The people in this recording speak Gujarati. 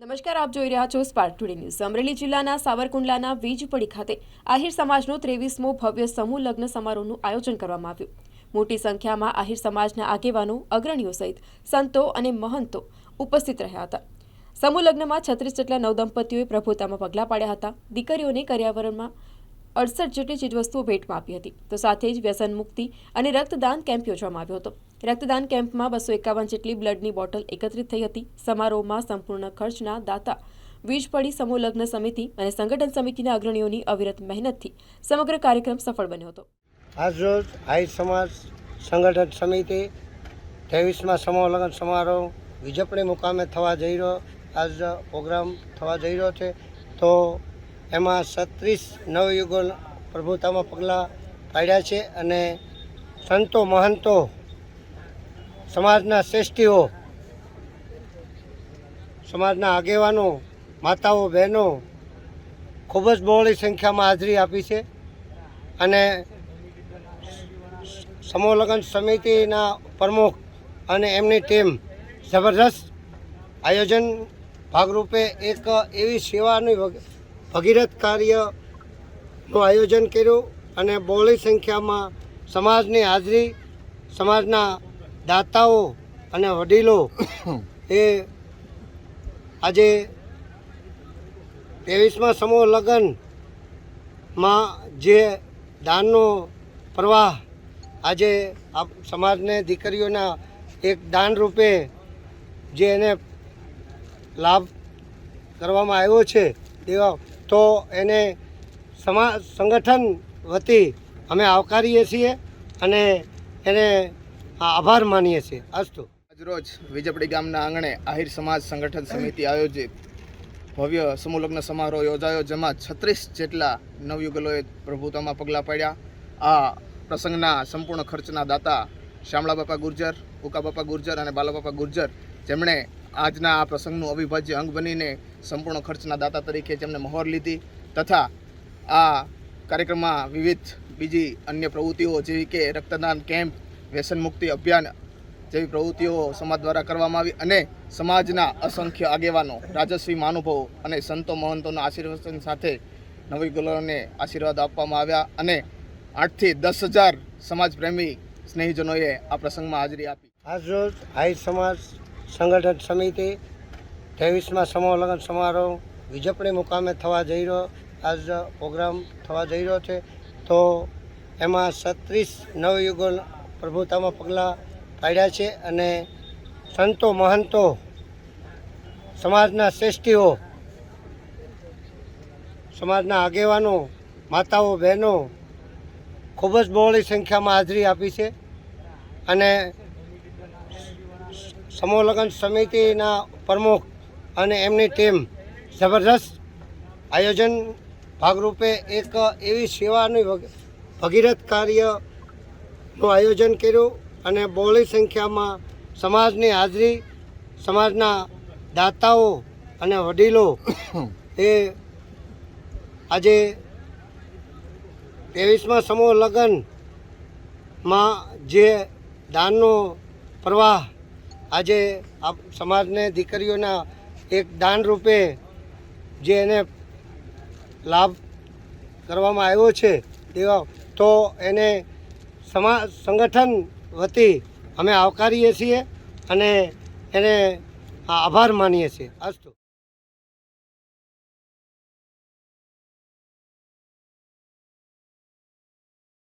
નમસ્કાર, આપ જોઈ રહ્યા છો સ્પાર્ક ટુડે ન્યૂઝ અમરેલી જિલ્લાના સાવરકુંડલાના વીજપડી ખાતે આહિર સમાજનો ત્રેવીસમો ભવ્ય સમૂહ લગ્ન સમારોહનું આયોજન કરવામાં આવ્યું. મોટી સંખ્યામાં આહિર સમાજના આગેવાનો, અગ્રણીઓ સહિત સંતો અને મહંતો ઉપસ્થિત રહ્યા હતા. સમૂહ લગ્નમાં છત્રીસ જેટલા નવદંપતીઓએ પ્રભુતામાં પગલાં પાડ્યા હતા. દીકરીઓને કર્યાવરણમાં અડસઠ જેટલી ચીજવસ્તુઓ ભેટમાં આપી હતી. તો સાથે જ વ્યસન મુક્તિ અને રક્તદાન કેમ્પ યોજવામાં આવ્યો હતો. રક્તદાન કેમ્પમાં બસો એકાવન જેટલી બ્લડની બોટલ એકત્રિત થઈ હતી. સમારોહમાં સંપૂર્ણ ખર્ચના દાતા વીજપડી સમૂહ લગ્ન સમિતિ અને સંગઠન સમિતિના અગ્રણીઓની અવિરત મહેનતથી સમગ્ર કાર્યક્રમ સફળ બન્યો હતો. આજરોજ આઈ સમાજ સંગઠન સમિતિ, ત્રેવીસમાં સમૂહ લગ્ન સમારોહ વિજપડી મુકામે થવા જઈ રહ્યો આજ પ્રોગ્રામ થવા જઈ રહ્યો છે. તો એમાં છત્રીસ નવયુગો પ્રભુતામાં પગલાં પાડ્યા છે અને સંતો, મહંતો, સમાજના શ્રેષ્ઠીઓ, સમાજના આગેવાનો, માતાઓ, બહેનો ખૂબ જ બહોળી સંખ્યામાં હાજરી આપી છે અને સમોલગ્ન સમિતિના પ્રમુખ અને એમની ટીમ જબરદસ્ત આયોજન ભાગરૂપે એક એવી સેવાની ભગીરથ કાર્યનું આયોજન કર્યું અને બહોળી સંખ્યામાં સમાજની હાજરી, સમાજના દાતાઓ અને વડીલો એ આજે ત્રેવીસમાં સમૂહ લગ્નમાં જે દાનનો પ્રવાહ આજે આપ સમાજને દીકરીઓના એક દાન રૂપે જે એને લાભ કરવામાં આવ્યો છે તેવા તો એને સમા, સંગઠન વતી અમે આવકારીએ છીએ અને એને આભાર માનીએ છીએ. અસ્તુ. આજરોજ વિજપડી ગામના આંગણે આહિર સમાજ સંગઠન સમિતિ આયોજિત ભવ્ય સમૂહલગ્ન સમારોહ યોજાયો, જેમાં છત્રીસ જેટલા નવયુગલોએ પ્રભુતામાં પગલાં પાડ્યા. આ પ્રસંગના સંપૂર્ણ ખર્ચના દાતા શ્યામળા બાપા ગુર્જર, ઉકા બાપા ગુર્જર અને બાલા બાપા ગુર્જર, જેમણે આજના આ પ્રસંગનું અવિભાજ્ય અંગ બનીને સંપૂર્ણ ખર્ચના દાતા તરીકે જેમણે મહોર લીધી તથા આ કાર્યક્રમમાં વિવિધ બીજી અન્ય પ્રવૃત્તિઓ જેવી કે રક્તદાન કેમ્પ, વ્યસન મુક્તિ અભિયાન જેવી પ્રવૃત્તિઓ સમાજ દ્વારા કરવામાં આવી અને સમાજના અસંખ્ય આગેવાનો, રાજસ્વી મહાનુભાવો અને સંતો મહંતોના આશીર્વાદ સાથે નવી નવયુગલોને આશીર્વાદ આપવામાં આવ્યા અને આઠથી દસ હજાર સમાજ પ્રેમી સ્નેહીજનોએ આ પ્રસંગમાં હાજરી આપી. આજરોજ હાઈ સમાજ સંગઠન સમિતિ ત્રેવીસમાં સમૂહ લગ્ન સમારોહ વિજપણી મુકામે થવા જઈ રહ્યો, આજ પ્રોગ્રામ થવા જઈ રહ્યો છે. તો એમાં છત્રીસ નવયુગો પ્રભુતામાં પગલાં પાડ્યા છે અને સંતો મહંતો સમાજના શ્રેષ્ઠીઓ, સમાજના આગેવાનો, માતાઓ, બહેનો ખૂબ જ બહોળી સંખ્યામાં હાજરી આપી છે. અને સમૂહ લગ્ન સમિતિના પ્રમુખ અને એમની ટીમ જબરદસ્ત આયોજન ભાગરૂપે એક એવી સેવાની ભગીરથ કાર્યનું આયોજન કર્યું અને બહોળી સંખ્યામાં સમાજની હાજરી, સમાજના દાતાઓ અને વડીલો એ આજે ત્રેવીસમાં સમૂહ લગ્નમાં જે દાનનો પ્રવાહ આજે આપ, સમાજને, દીકરીઓના એક દાન રૂપે જે એને લાભ કરવામાં આવ્યો છે તેવા તો એને સમા, સંગઠન વતી અમે આવકારીએ છીએ અને એને આભાર માનીએ છીએ. અસ્તુ.